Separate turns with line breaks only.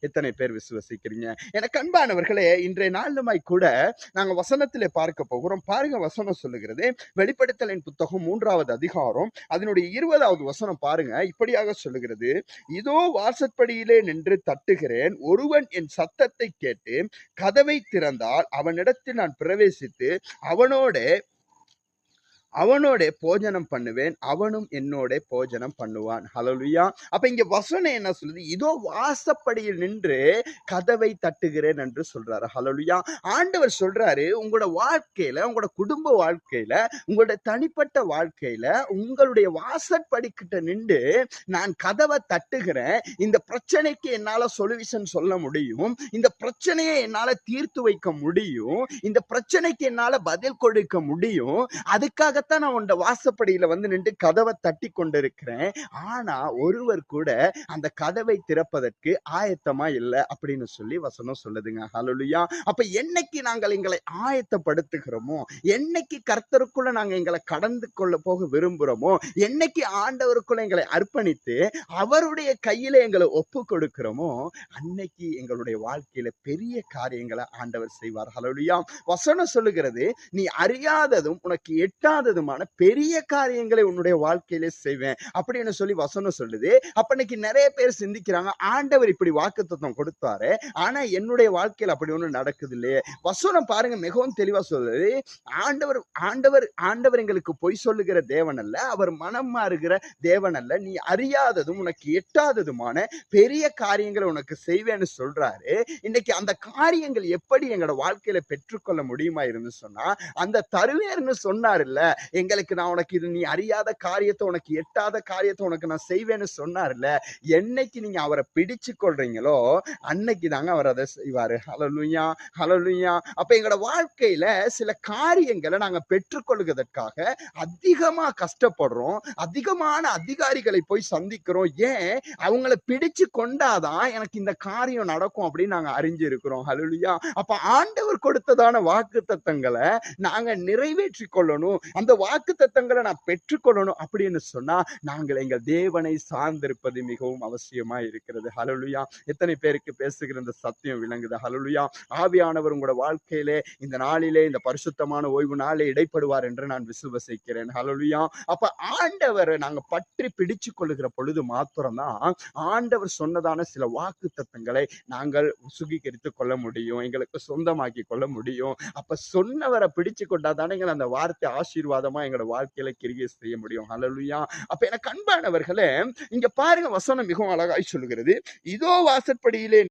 எத்தனை பேர் விசுவசிக்கிறீங்க? எனக்கு அன்பானவர்களே இன்றைய நாளுமாய் கூட நாங்க வசனத்திலே பார்க்க போகிறோம். பாருங்க வசனம் சொல்லுகிறது. வெளிப்படுத்தலின் புத்தகம் மூன்றாவது அதிகாரம் அதனுடைய இருபதாவது வசனம் பாருங்க. இப்படியாக சொல்லுகிறது. இதோ வாசற்படியிலே நின்று தட்டுகிறேன். ஒருவன் என் சத்தத்தை கேட்டு கதவை திறந்தால் அவனிடத்தில் நான் பிரவேசித்து அவனோட அவனோட போஜனம் பண்ணுவேன் அவனும் என்னோட போஜனம் பண்ணுவான். ஹலலுயா அப்ப இங்க வசனம் என்ன சொல்லுது? இதோ வாசப்படியில் நின்று கதவை தட்டுகிறேன் என்று சொல்றாரு. ஹலலுயா ஆண்டவர் சொல்றாரு உங்களோட வாழ்க்கையில உங்களோட குடும்ப வாழ்க்கையில உங்களோட தனிப்பட்ட வாழ்க்கையில உங்களுடைய வாசற்படி கிட்ட நின்று நான் கதவை தட்டுகிறேன். இந்த பிரச்சனைக்கு என்னால சொல்யூஷன் சொல்ல முடியும். இந்த பிரச்சனையை என்னால தீர்த்து வைக்க முடியும். இந்த பிரச்சனைக்கு என்னால பதில் கொடுக்க முடியும். அதுக்காக அதுக்காகத்தான் நான் உண்ட வாசப்படியில வந்து நின்று கதவை தட்டி கொண்டிருக்கிறேன். ஆனா ஒருவர் கூட அந்த கதவை திறப்பதற்கு ஆயத்தமா இல்லை அப்படின்னு சொல்லி வசனம் சொல்லுதுங்க. ஹalleluya அப்ப என்னைக்கு நாங்கள் எங்களை ஆயத்தப்படுத்துகிறோமோ என்னைக்கு கர்த்தருக்குள்ள நாங்க எங்களை கடந்து கொள்ள போக விரும்புறோமோ என்னைக்கு ஆண்டவருக்குள்ள எங்களை அர்ப்பணித்து அவருடைய கையில எங்களை ஒப்பு கொடுக்கிறோமோ அன்னைக்கு எங்களுடைய வாழ்க்கையில பெரிய காரியங்களை ஆண்டவர் செய்வார். ஹalleluya வசனம் சொல்லுகிறது நீ அறியாததும் உனக்கு எட்டாத எட்டாததுமான பெரிய காரியங்களை உன்னுடைய வாழ்க்கையிலே செய்வேன். அப்படின்னு சொல்லி வசனம் சொல்லுது. அப்ப இன்னைக்கு நிறைய பேர் சிந்திக்கிறாங்க ஆண்டவர் இப்படி வாக்குத்தத்தம் கொடுத்தாரு ஆனா என்னுடைய வாழ்க்கையில அப்படி ஒண்ணு நடக்குது இல்லையே வசனம் பாருங்க மிகவும் தெளிவா சொல்லுது. ஆண்டவர் ஆண்டவர் ஆண்டவர் எங்களுக்கு பொய் சொல்லுகிற தேவன் அல்ல அவர் மனம் மாறுகிற தேவன் அல்ல. நீ அறியாததும் உனக்கு எட்டாததுமான பெரிய காரியங்களை உனக்கு செய்வேன்னு சொல்றாரு. இன்னைக்கு அந்த காரியங்கள் எப்படி எங்களோட வாழ்க்கையில பெற்றுக்கொள்ள முடியுமா? இருந்து சொன்னா அந்த தருவேர்னு சொன்னார் இல்ல எங்களுக்கு நான் உனக்கு இது நீ அறியாத காரியத்தை உனக்கு எட்டாத காரியத்தை உனக்கு நான் செய்வேன்னு சொன்னார்ல என்னைக்கு நீங்க அவரை பிடிச்சு கொள்றீங்களோ அன்னைக்கு தாங்க அவர் அதை செய்வாரு. ஹலலுயா ஹலலுயா அப்ப எங்களோட வாழ்க்கையில சில காரியங்களை நாங்க பெற்றுக்கொள்வதற்காக அதிகமா கஷ்டப்படுறோம் அதிகமான அதிகாரிகளை போய் சந்திக்கிறோம். ஏன்? அவங்கள பிடிச்சு கொண்டாதான் எனக்கு இந்த காரியம் நடக்கும் அப்படின்னு நாங்க அறிஞ்சிருக்கிறோம். ஹலலுயா அப்ப ஆண்டவர் கொடுத்ததான வாக்கு தத்தங்களை நாங்க நிறைவேற்றி கொள்ளணும். அந்த வாக்கு தத்தங்களை நான் பெற்றுக்கொள்ளணும் அப்படின்னு சொன்னா நாங்கள் எங்கள் தேவனை சார்ந்திருப்பது மிகவும் அவசியமா இருக்கிறது. ஹலலுயா எத்தனை பேருக்கு பேசுகிற இந்த சத்தியம் விளங்குது. ஹலலுயா ஆவியானவர் உங்களோட வாழ்க்கையிலே இந்த நாளிலே இந்த பரிசுத்தமான ஓய்வு நாளே இடைப்படுவார் என்று நான் விசுவசிக்கிறேன். ஹலலுயா அப்ப ஆண்டவரை நாங்க பற்றி பிடிச்சு கொள்ளுகிற பொழுது மாத்திரம்தான் ஆண்டவர் சொன்னதான சில வாக்கு தத்தங்களை நாங்கள் சுகீகரித்து கொள்ள முடியும் எங்களுக்கு சொந்தமாக்கி கொள்ள முடியும். அப்ப சொன்னவரை பிடிச்சு கொண்டாதானே எங்களை அந்த வார்த்தை ஆசீர்வாதமா எங்களோட வாழ்க்கையில கிரியை செய்ய முடியும். ஹalleluya அப்ப எனக்கு அன்பானவர்களே இங்க பாருங்க வசனம் மிகவும் அழகாய் சொல்லுகிறது. இதோ வாசற்படியிலே